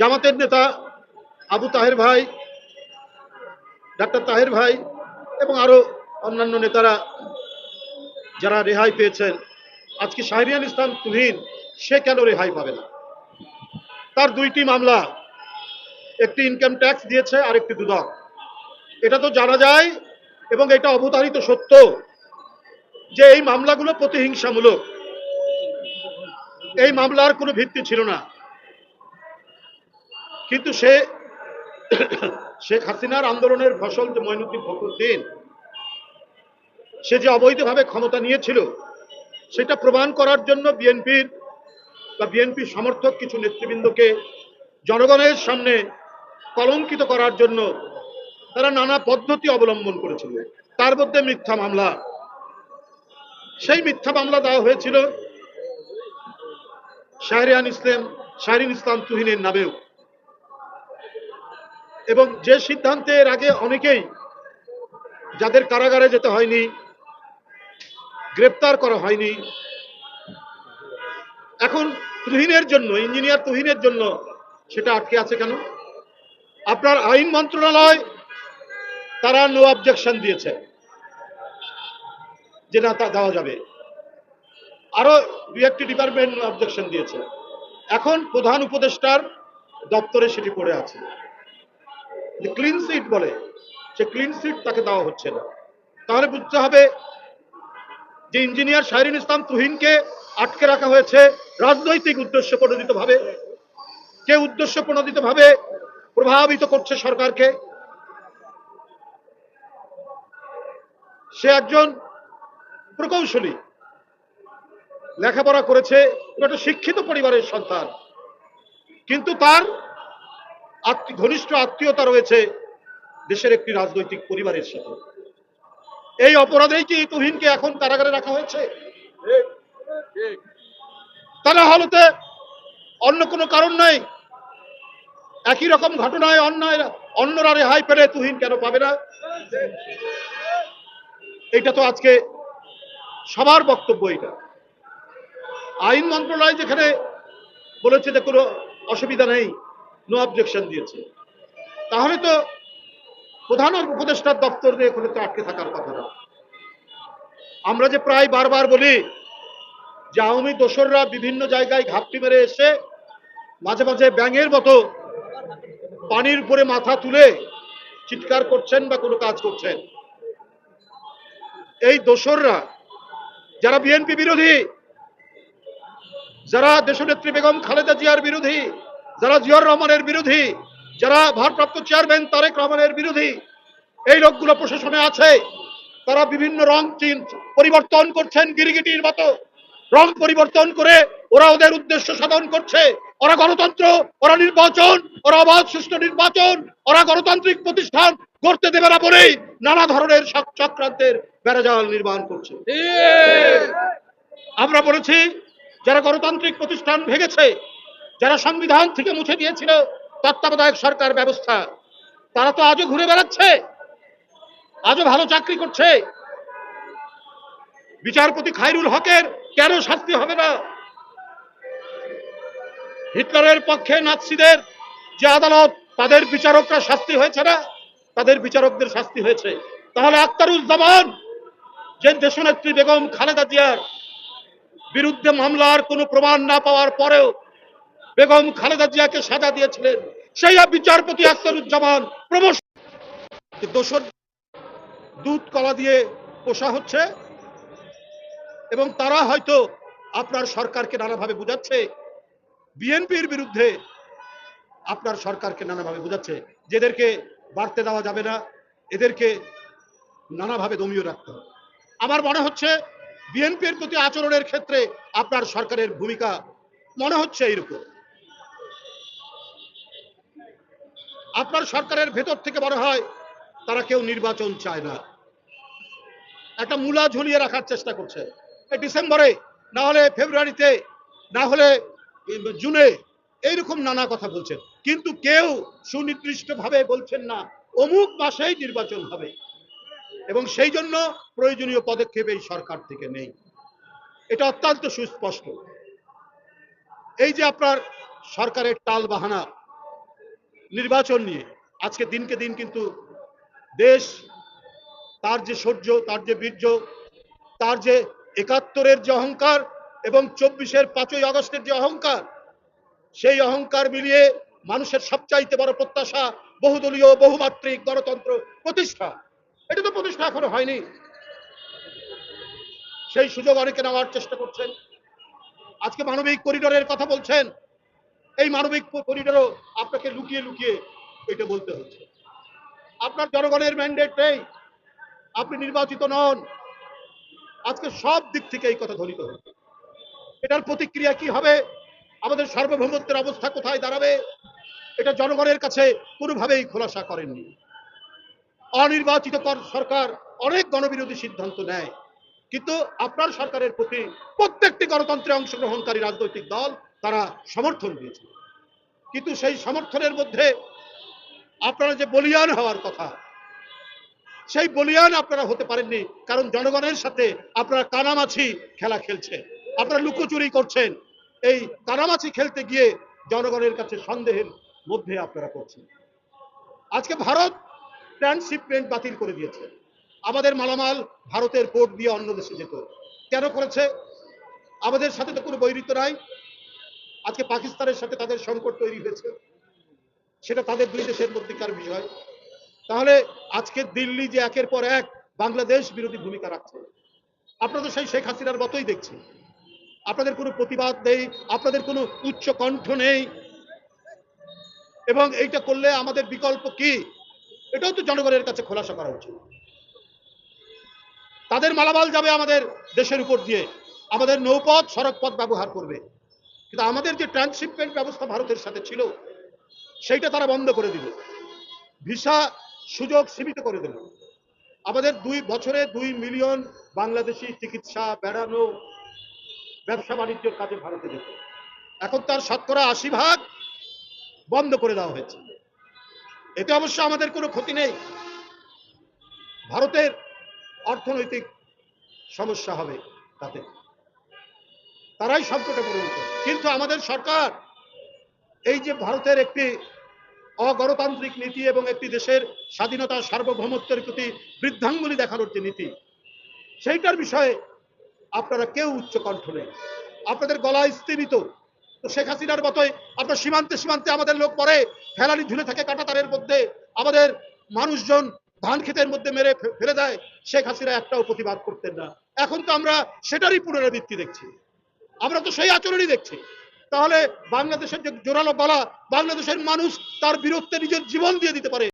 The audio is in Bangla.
জামাতের নেতা আবু তাহের ভাই, ডাক্তার তাহের ভাই এবং আরও অন্যান্য নেতারা যারা রেহাই পেয়েছেন। আজকে শাহরিয়ান ইসলাম তুহিন, সে কেন রেহাই পাবে না? তার দুইটি মামলা, একটি ইনকাম ট্যাক্স দিয়েছে আর একটি দুদক। এটা তো জানা যায় এবং এটা অবতারিত সত্য যে এই মামলাগুলো প্রতিহিংসামূলক। এই মামলার কোনো ভিত্তি ছিল না। কিন্তু সে শেখ হাসিনার আন্দোলনের ফসল যে মইনুদ্দিন ফখরুদ্দিন সে যে অবৈধভাবে ক্ষমতা নিয়েছিল, সেটা প্রমাণ করার জন্য বিএনপির বা বিএনপি সমর্থক কিছু নেতৃবৃন্দকে জনগণের সামনে কলঙ্কিত করার জন্য তারা নানা পদ্ধতি অবলম্বন করেছিল। তার মধ্যে মিথ্যা মামলা। সেই মিথ্যা মামলা দেওয়া হয়েছিল শাহরিয়ান ইসলাম শাহরিন ইসলাম তুহিনের নামেও। এবং যে সিদ্ধান্তের আগে অনেকেই যাদের কারাগারে যেতে হয়নি, গ্রেপ্তার করা হয়নি। এখন তুহিনের জন্য, ইঞ্জিনিয়ার তুহিনের জন্য সেটা আটকে আছে কেন? আপনার আইন মন্ত্রণালয়, তারা নো অবজেকশন দিয়েছে যে না, তা দেওয়া যাবে। আরও দুই একটি ডিপার্টমেন্ট অবজেকশন দিয়েছে। এখন প্রধান উপদেষ্টার দপ্তরে সেটি পড়ে আছে। ক্লিন সিট বলে, সে ক্লিন সিট তাকে দেওয়া হচ্ছে না। তাহলে বুঝতে হবে যে ইঞ্জিনিয়ার শাহরিন ইসলাম তুহিনকে আটকে রাখা হয়েছে রাজনৈতিক উদ্দেশ্য প্রণোদিত ভাবে কে উদ্দেশ্য প্রণোদিত ভাবে প্রভাবিত করছে সরকারকে? সে একজন প্রকৌশলী। লেখাপড়া করেছে, একটা শিক্ষিত পরিবারের সন্তান। কিন্তু তার ঘনিষ্ঠ আত্মীয়তা রয়েছে দেশের একটি রাজনৈতিক পরিবারের সাথে। এই অপরাধেই কি তুহিনকে এখন কারাগারে রাখা হয়েছে? তারা হলতে অন্য কোনো কারণ নাই? একই রকম ঘটনায় অন্যায়, অন্যরা রেহাই পেলে তুহিন কেন পাবে না? এটা তো আজকে সবার বক্তব্য এটা আইন মন্ত্রণালয় যেখানে বলেছে যে কোনো অসুবিধা নেই অবজেকশন দিয়েছে। তাহলে তো প্রধান উপদেষ্টার দপ্তর দিয়ে এখানে তো আটকে থাকার কথা না। আমরা যে প্রায় বারবার বলি যে আওয়ামী দোসররা বিভিন্ন জায়গায় ঘাপটি মেরে এসে মাঝে মাঝে ব্যাঙের মতো পানির উপরে মাথা তুলে চিৎকার করছেন বা কোনো কাজ করছেন। এই দোসররা যারা বিএনপি বিরোধী, যারা দেশনেত্রী বেগম খালেদা জিয়ার বিরোধী যারা জিয়র রহমানের বিরোধী যারা ভারপ্রাপ্ত চেয়ারম্যান তারেক রহমানের বিরোধী এই লোকগুলো প্রশাসনে আছে। তারা বিভিন্ন রং চিন পরিবর্তন করছেন গিরিগিটির মতো। রং পরিবর্তন করে ওরা ওদের উদ্দেশ্য সাধন করছে। ওরা গণতন্ত্র ওরা নির্বাচন ওরা অবাধ সুষ্ঠু নির্বাচন ওরা গণতান্ত্রিক প্রতিষ্ঠান করতে দেবে না বলেই নানা ধরনের চক্রান্তের বেড়াজাল নির্মাণ করছে। আমরা বলেছি যারা গণতান্ত্রিক প্রতিষ্ঠান ভেঙেছে যারা সংবিধান থেকে মুছে দিয়েছিল, তত্ত্বাবধায়ক সরকার ব্যবস্থা, তারা তো আজও ঘুরে বেড়াচ্ছে, আজও ভালো চাকরি করছে। বিচারপতি খাইরুল হকের কেন শাস্তি হবে না? হিটলারের পক্ষে নাৎসিদের যে আদালত, তাদের বিচারকরা শাস্তি হয়েছে না? তাদের বিচারকদের শাস্তি হয়েছে। তাহলে আক্তারুজ্জামান যে দেশনেত্রী বেগম খালেদা জিয়ার বিরুদ্ধে মামলার কোনো প্রমাণ না পাওয়ার পরেও বেগম খালেদা জিয়াকে সাজা দিয়েছিলেন। সেই বিচারপতি আখতারুজ্জামান প্রমোশ দোষর দুধ কলা দিয়ে পোষা হচ্ছে? এবং তারা হয়তো আপনার সরকারকে নানাভাবে বুঝাচ্ছে। বিএনপির বিরুদ্ধে আপনার সরকারকে নানাভাবে বুঝাচ্ছে। যেদেরকে বাড়তে দেওয়া যাবে না, এদেরকে নানাভাবে দমিয়ে রাখতে হবে। আমার মনে হচ্ছে বিএনপির প্রতি আচরণের ক্ষেত্রে আপনার সরকারের ভূমিকা মনে হচ্ছে এইরকম। আপনার সরকারের ভেতর থেকে মনে হয় তারা কেউ নির্বাচন চায় না? একটা মূলা ঝুলিয়ে রাখার চেষ্টা করছে। ডিসেম্বরে, না হলে ফেব্রুয়ারিতে, না হলে জুনে, এইরকম নানা কথা বলছেন। কিন্তু কেউ সুনির্দিষ্টভাবে বলছেন না, অমুক মাসেই নির্বাচন হবে। এবং সেই জন্য প্রয়োজনীয় পদক্ষেপ এই সরকার থেকে নেই। এটা অত্যন্ত সুস্পষ্ট। এই যে আপনার সরকারের টাল বাহানা নির্বাচন নিয়ে আজকে দিনকে দিন কিন্তু দেশ, তার যে শৌর্য তার যে বীর্য, তার যে একাত্তরের যে অহংকার এবং চব্বিশের পাঁচই আগস্টের যে অহংকার, সেই অহংকার মিলিয়ে মানুষের সবচাইতে বড় প্রত্যাশা বহুদলীয়, বহুমাত্রিক গণতন্ত্র প্রতিষ্ঠা। এটা তো প্রতিষ্ঠা এখনও হয়নি। সেই সুযোগ অনেকে নেওয়ার চেষ্টা করছেন। আজকে মানবিক করিডোরের কথা বলছেন। এই মানবিক করিডোরও আপনাকে লুকিয়ে লুকিয়ে এটা বলতে হচ্ছে। আপনার জনগণের ম্যান্ডেট নেই। আপনি নির্বাচিত নন। আজকে সব দিক থেকে এই কথা ধ্বনিত হচ্ছে। এটার প্রতিক্রিয়া কি হবে? আমাদের সার্বভৌমত্বের অবস্থা কোথায় দাঁড়াবে? এটা জনগণের কাছে কোনোভাবেই খোলাসা করেননি। অনির্বাচিত কর- সরকার অনেক গণবিরোধী সিদ্ধান্ত নেয়। কিন্তু আপনার সরকারের প্রতি প্রত্যেকটি গণতন্ত্রে অংশগ্রহণকারী রাজনৈতিক দল তারা সমর্থন দিয়েছে কিন্তু সেই সমর্থনের মধ্যে আপনারা যে বলিয়ান হওয়ার কথা, সেই বলিয়ান আপনারা হতে পারেননি, কারণ জনগণের সাথে আপনারা কানামাছি খেলা খেলছেন, আপনারা লুকোচুরি করছেন। এই কানামাছি খেলতে গিয়ে জনগণের কাছে সন্দেহের মধ্যে আপনারা করছেন আজকে ভারত ট্রান্সশিপমেন্ট বাতিল করে দিয়েছে। আমাদের মালামাল ভারতের পোর্ট দিয়ে অন্য দেশে যেত। কেন করেছে? আমাদের সাথে তো কোনো বৈরিত নাই। আজকে পাকিস্তানের সাথে তাদের সংকট তৈরি হয়েছে। সেটা তাদের দুই দেশের মধ্যেকার বিষয়। তাহলে আজকে দিল্লি যে একের পর এক বাংলাদেশ বিরোধী ভূমিকা রাখছে। আপনারা তো সেই শেখ হাসিনার মতোই দেখছি আপনাদের কোনো প্রতিবাদ নেই, আপনাদের কোনো উচ্চ কণ্ঠ নেই। এবং এইটা করলে আমাদের বিকল্প কি? এটাও তো জনগণের কাছে খোলাসা করা উচিত। তাদের মালামাল যাবে আমাদের দেশের উপর দিয়ে। আমাদের নৌপথ, সড়কপথ ব্যবহার করবে। কিন্তু আমাদের যে ট্রান্সশিপমেন্ট ব্যবস্থা ভারতের সাথে ছিল, সেইটা তারা বন্ধ করে দিল। ভিসা সুযোগ সীমিত করে দিল। আমাদের দুই বছরে দুই মিলিয়ন বাংলাদেশি চিকিৎসা বেড়ানো ব্যবসা বাণিজ্যের কাজে ভারতে যেত। এখন তার শতকরা আশি ভাগ বন্ধ করে দেওয়া হয়েছে। এতে অবশ্য আমাদের কোনো ক্ষতি নেই। ভারতের অর্থনৈতিক সমস্যা হবে তাতে। তারাই সংকটে পরিণত কিন্তু আমাদের সরকার, এই যে ভারতের একটি অগণতান্ত্রিক নীতি এবং একটি দেশের স্বাধীনতা সার্বভৌমত্বের প্রতি বৃদ্ধাঙ্গুলি দেখানোর যে নীতি, সেইটার বিষয়ে আপনারা কেউ উচ্চ কণ্ঠ নেই। আপনাদের গলায় স্থিরিত তো শেখ হাসিনার মতোই আপনার সীমান্তে সীমান্তে আমাদের লোক পরে ফেলানি ঝুলে থাকে কাটাতারের মধ্যে, আমাদের মানুষজন ধান ক্ষেতের মধ্যে মেরে ফেলে দেয়, শেখ হাসিনা একটাও প্রতিবাদ করতেন না। এখন তো আমরা সেটারই পুনরাবৃত্তি দেখছি। আমরা তো সেই আচরণই দেখছি। তাহলে বাংলাদেশের যে জোরালো বলা বাংলাদেশের মানুষ তার বিরুদ্ধে নিজের জীবন দিয়ে দিতে পারে।